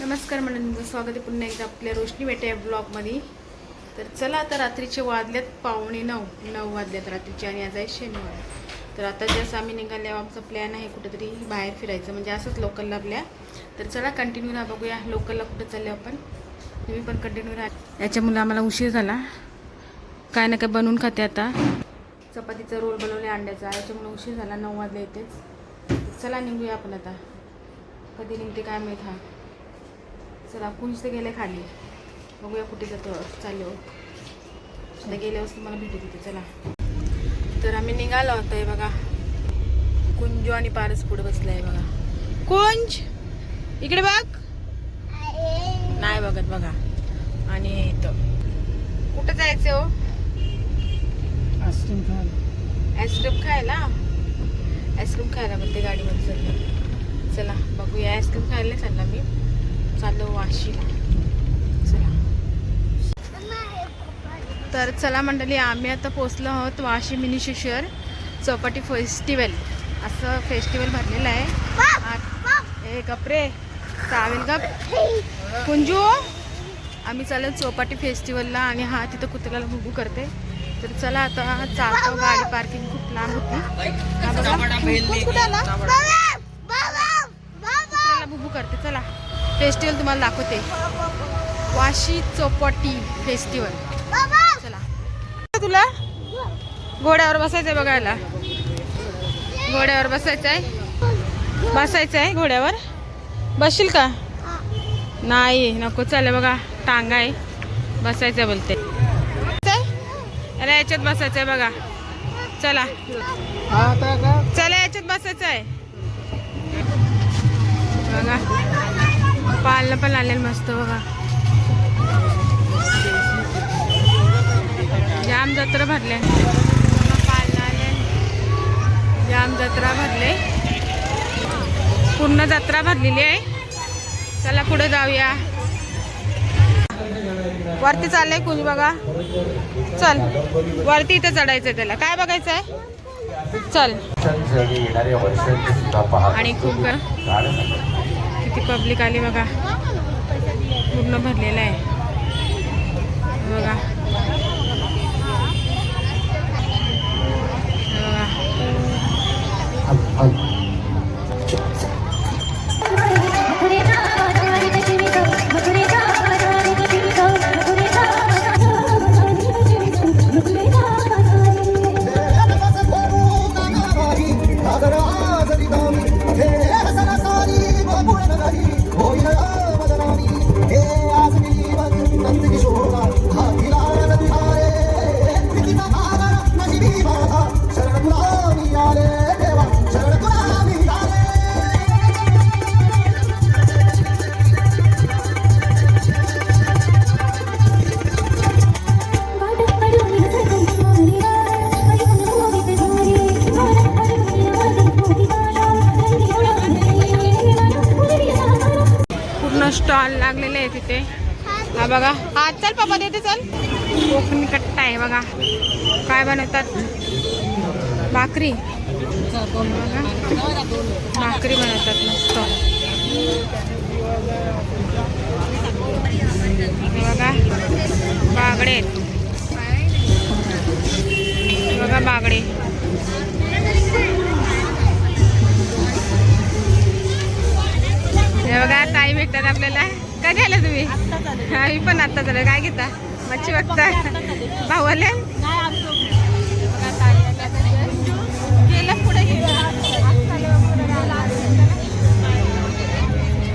नमस्कार मंडळींचं स्वागत आहे पुन्हा एकदा आपल्या रोशनी बेटे ब्लॉगमध्ये. तर चला आता रात्रीचे वाजल्यात पावणे नऊ. नऊ वाजल्यात रात्रीचे आणि आज आहे शनिवार. तर आता जसं आम्ही निघाले आमचा प्लॅन आहे कुठेतरी बाहेर फिरायचं. म्हणजे असंच लोकलला आपल्या. तर चला कंटिन्यू राहा बघूया लोकलला कुठं चालले आपण. तुम्ही पण कंटिन्यू राहा. याच्यामुळे आम्हाला उशीर झाला. काय ना काय बनवून खाते आता. चपातीचा रोल बनवले अंड्याचा. याच्यामुळे उशीर झाला नऊ वाजले येतेच चला निघूया आपण आता. कधी निघते काय माहीत हा. चला कुंज तर गेले खाली. बघूया कुठे जातो चाललो. आता गेल्यावर तुम्हाला भेटू तिथे चला. तर आम्ही निघालो होतो हे बघा. कुंजू आणि पारस पुढे बसलाय बघा. कुंज इकडे बघ. नाही बघत बघा. आणि इथं. कुठं जायचं हो? आईस्क्रीम खायला. आईस्क्रीम खायला? आईस्क्रीम खायला म्हणते गाडीमध्ये चला बघूया. आईस्क्रीम खायला चालला मी. चाललो वाशीला. चला. तर चला मंडळी आम्ही आता पोचलो आहोत वाशी मिनी शिशर चौपाटी फेस्टिवल. असं फेस्टिवल भरलेलं आहे. ए गपरे चावेल गप. कुंजू आम्ही चालेल चौपाटी फेस्टिवलला आणि हा तिथं कुत्र्याला भुगू करते. तर चला आता चालतो गाडी पार्किंग खूप लांब होती. हा? कुत्र्याला बुबू करते चला. फेस्टिवल तुम्हाला दाखवते. वाशी चौपाटी फेस्टिवल. चला. तुला? घोड्यावर बसायचंय बघायला. घोड्यावर बसायचं आहे बसायचं आहे घोड्यावर. बसशील का? नाही नको. चालेल बघा. टांगा आहे. बसायचं आहे बोलते. अरे याच्यात बसायचं आहे बघा. चला. चला याच्यात बसायचं आहे बघा. पालनं पण आलेलं मस्त बघा. जाम जत्रा भरले. पालनं आले. जाम जत्रा भरले. पूर्ण जत्रा भरलेली आहे. चला पुढे जाऊया. वरती चाललंय कुणी बघा? चल वरती इथं चढायचं त्याला. काय बघायचं आहे चल. आणि खूप ग- किती पब्लिक आली बघा. पूर्ण भरलेलं आहे. स्टॉल लागलेले आहे तिथे. हा बघा. हा चल पापा देते चल. कोकणी कट्टा आहे बघा. काय बनवतात? भाकरी. भाकरी बनवतात मस्त. बघा. बागडे. बघा बागडे. भेटतात आपल्याला. कधी आले तुम्ही? आम्ही पण आता झालं काय घेता? मच्छी बघता पुढे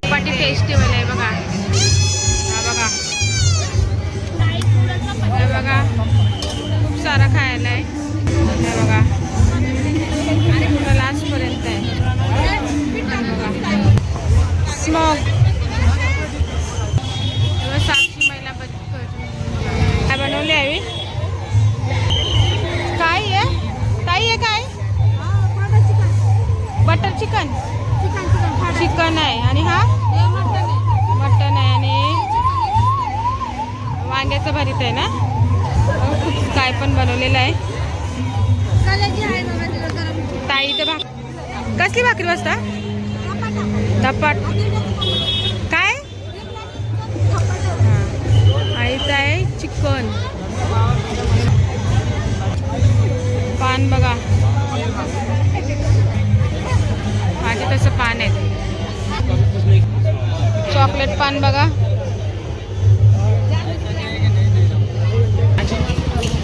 पाटी फेस्टिवल आहे बघा. मटन आहे. आणि हा? मटण आहे आणि वांग्याचं भरीत आहे ना? खूप काय पण बनवलेलं आहे. ताई तर भाक कसली भाकरी वाजता धपाट. काय? आईचं आहे चिकन. पान बघा. माझे तसं पान आहे. चॉकलेट पान बघा.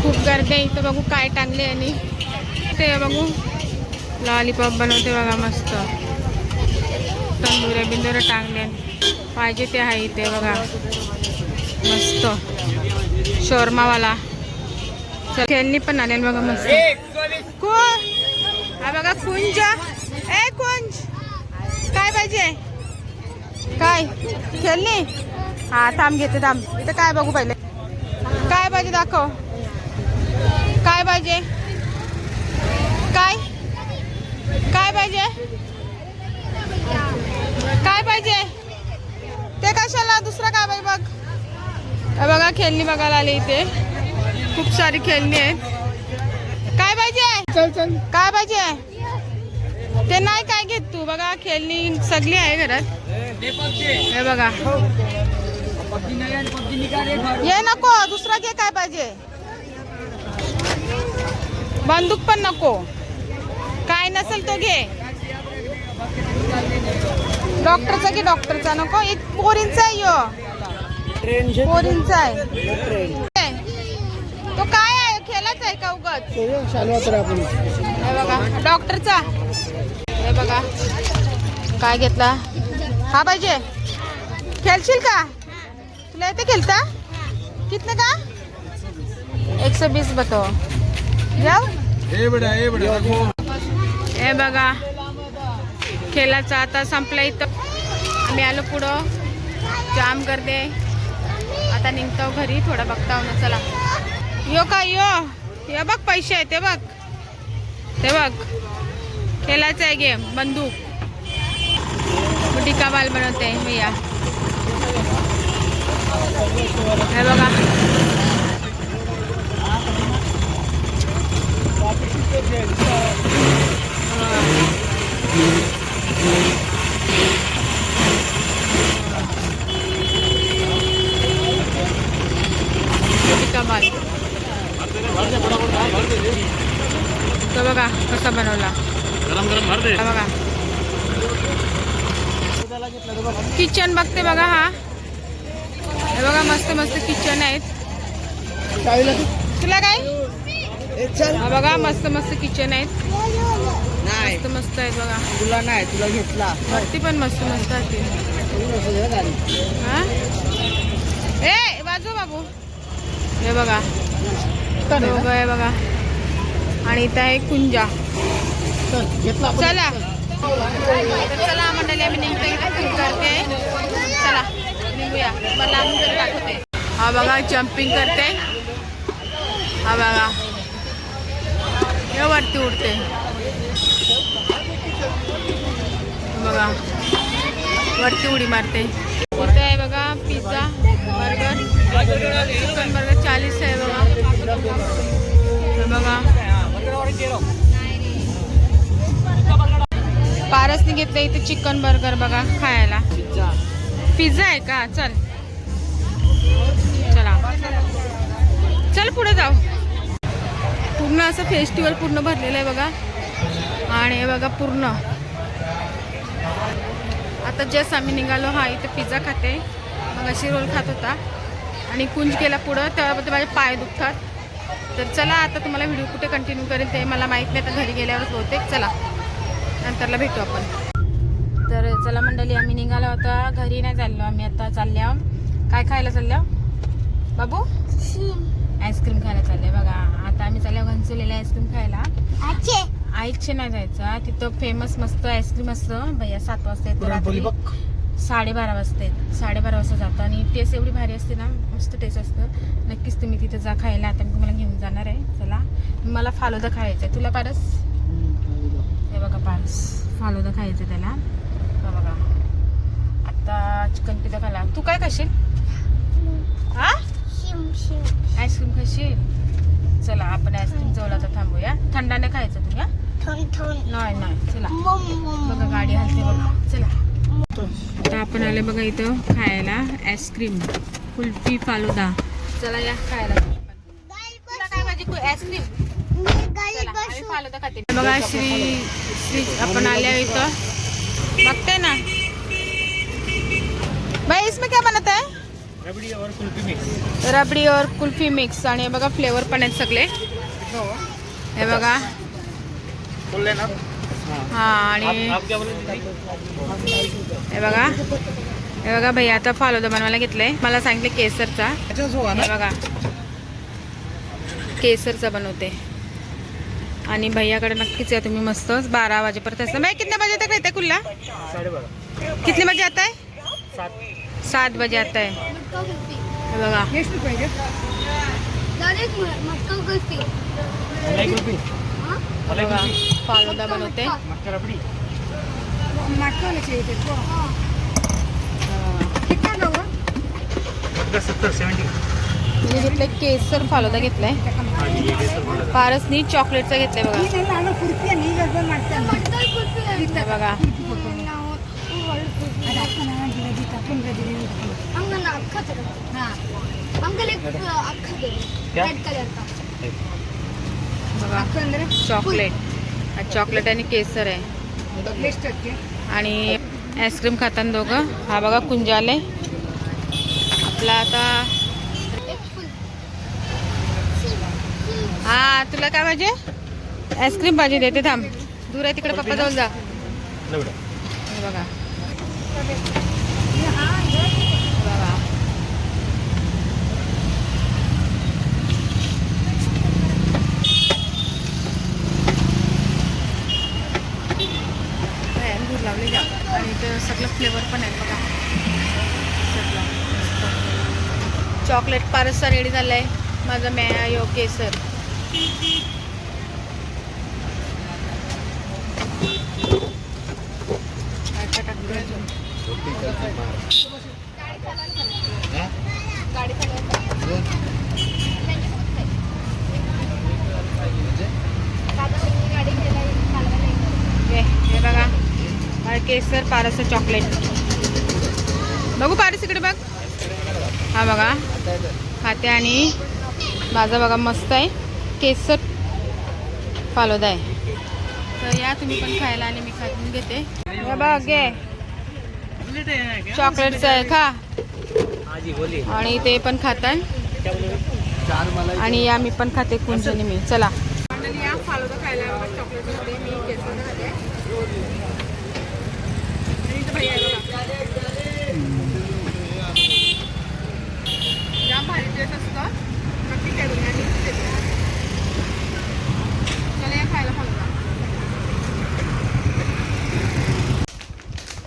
खूप गर्दी आहे इथं बघू काय टांगले आणि ते बघू. लॉलीपॉप बनवते बघा मस्त. तंदुरे बिंदुऱ्या टांगले. पाहिजे ते आहे इथे बघा. मस्त. शोरमावाला. त्यांनी पण आले बघा मस्त. कोण? हा बघा कुंज. ए कुंज. काय पाहिजे? काय? खेळणी? हा थांब घेते थांब. इथं काय बघू पहिले. काय पाहिजे दाखव. काय पाहिजे काय? काय पाहिजे काय पाहिजे ते कशाला? दुसरं काय पाहिजे बघ. बघा खेळणी बघायला आली इथे. खूप सारी खेळणी आहेत. काय पाहिजे चल चल. काय पाहिजे ते नाही काय घेत तू? बघा खेळणी सगळी आहे घरात. हे बघा. ये नको दुसरा घे काय पाहिजे. बंदूक पण नको. काय नसेल तो घे. डॉक्टरचा घे डॉक्टरचा नको. एक पोरींचा आहे यो. पोरींचा आहे. ट्रेन तो काय आहे? खेळाच आहे का उगत चालू तर आपण. हे बघा डॉक्टरचा. हे बघा. काय घेतला? हा पाहिजे खेळशील का? तुला येते खेळता? कितने का? एक सौ बीस बतो जाऊ हे बघा. खेळाचा आता संपला इथं. आम्ही आलो पुढं. जाम करते आता निघतो घरी थोडा बघता ना चला. यो का यो. हे बघ पैसे आहे ते बघ. ते बघ. खेळायचं आहे गेम बंदूक. मोठी कमाल बनवते भैया हे बघा मोठी कमाल तो बघा कसा बनवला हा बघा किचन बघते बघा हा. हे बघा मस्त मस्त किचन आहेत. तुला काय? हा बघा मस्त मस्त किचन आहेत. नाही. मस्त मस्त आहेत बघा. तुला नाही तुला घेतला. वरती पण मस्त मस्त असतील हा? ए बाजू बाबू. हे बघा. दोघं आहे बघा. आणि इथं आहे कुंजा. चला. तर चला मंडळी आम्ही निघतो इथे करते चला निघूया. मला आम्ही जर दाखवते. हा बघा जम्पिंग करते. हा बघा. हे वरती उडते. बघा. वरती उडी मारते. इथे आहे बघा पिझ्झा बर्गर चिकन बर्गर चाळीस आहे बघा. बघा. पारसने घेतलं इथे चिकन बर्गर बघा खायला. पिझ्झा. पिझ्झा आहे का? चल. चला. चल पुढे जाऊ. पूर्ण असं फेस्टिवल पूर्ण भरलेलं आहे बघा. आणि बघा पूर्ण. आता जस्ट आम्ही निघालो हा इथं पिझ्झा खाते. मग अशी रोल खात होता. आणि कुंज गेला पुढं तेव्हा माझे पाय दुखतात. तर चला आता तुम्हाला व्हिडिओ कुठे कंटिन्यू करेल ते मला माहीत नाही. तर घरी गेल्यावरच बहुतेक. चला. नंतरला भेटू आपण. तर चला मंडळी आम्ही निघालो होता घरी नाही चाललो आम्ही आता चालले आहोत. काय खायला चाललो बाबू? आईस्क्रीम खायला चालले बघा आता आम्ही चाललो घनसुलेला आईस्क्रीम खायला. आईचे नाही जायचं. तिथं फेमस मस्त आईस्क्रीम असतं. भैया सात वाजता येतो रात्री. साडेबारा वाजता येत साडेबारा वाजता जातो आणि टेस्ट एवढी भारी असते ना मस्त टेस्ट असतं. नक्कीच तुम्ही तिथं जा खायला. आता मी तुम्हाला घेऊन जाणार आहे. चला. मला फालुदा खायचं आहे. तुला पारस? हे बघा पारस. फालुदा खायचं त्याला. हा बघा. आता चिकन पिझ्झा खाला तू काय खाशील? हा? आईस्क्रीम खाशील? चला आपण आईस्क्रीम जवळ आता थांबूया. थंडाने खायचं तुम्ही नाही नाही. चला. बघा गाडी हलते बघा. चला. आता आपण आले बघा इथं खायला. आईस्क्रीम कुल्फी फालुदा चला या खायला. काय पाहिजे आईस्क्रीम बघा श्री श्री आपण आल्या इथं. बघते ना. बाई रबड़ी और कुल्फी मिक्स रबडी और कुल्फी मिक्स आणि हे बघा फ्लेवर पण आहेत सगळे. हे. बघा. फुल लेना हा आणि क्या हे बघा. हे बघा भैया आता फालुदा बनवायला घेतलंय. मला सांगितलं केसरचा. हे बघा. केसरचा बनवते. आणि भैयाकडे नक्कीच या तुम्ही मस्त. बारा वाजेपर्यंत असतं. मैं कितने बजे तक हैं साढ़े बारह कितने बजे आता है? सात सात बजे आता है. हे बघा. बघा. फालुदा बनवते. सत्तर सेवेंटी मी घेतलंय केसर फालुदा घेतलाय. पारसनी चॉकलेटचा घेतलाय बघा. बघा. बघा. चॉकलेट चॉकलेट आणि केसर आहे. आणि आईस्क्रीम खाताना दोघं. हा बघा कुंजाले. आपला आता एक फुल हा तुला काय पाहिजे आईस्क्रीम पाहिजे देते थांब. दूर आहे तिकडे पप्पा जाऊन जा. बघा. लावले जा. आणि इथं सगळं फ्लेवर पण आहे बघा. सगळं चॉकलेट पारसचा रेडी झाला आहे मॅ यो केसर. हे बघा. केसर पारसचं चॉकलेट बघू पारस इकडे बघ. हा बघा. खाते आणि माझा बघा मस्त आहे. केसर. फालोदा आहे तर या तुम्ही पण खायला आणि मी खाऊन घेते. बघ घे. चॉकलेटचं आहे खा. आणि ते पण मलाई आणि या मी पण खाते कुंजनी मी. चला. या फालुदा खायला चॉकलेटमध्ये मी केसर खाते. जाम भारी टेस्ट असतं नक्की करून आणि देते. चला या खायला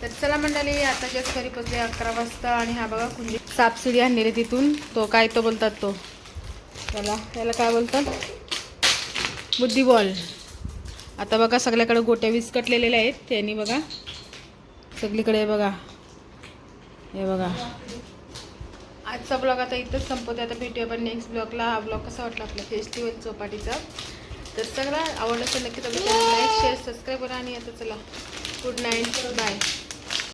तर चला मंडळी आता जस्ट घरी पोचले अकरा वाजता आणि हा बघा कुंजी सापसिडी आणलेली तिथून. तो काय तो बोलतात तो. त्याला त्याला काय बोलतात? बुद्धिबॉल आता बघा सगळ्याकडे गोट्या विस्कटलेल्या आहेत. त्यांनी बघा. सगळीकडे बघा. हे बघा. आजचा ब्लॉग आता इथंच संपवते. आता भेटूया आपण नेक्स्ट ब्लॉगला. हा ब्लॉग कसा वाटला आपला फेस्टिवल चौपाटीचा? तर सगळं आवडलं तर नक्की तुम्ही लाईक शेअर सबस्क्राईब करा आणि आता चला गुड नाईट बाय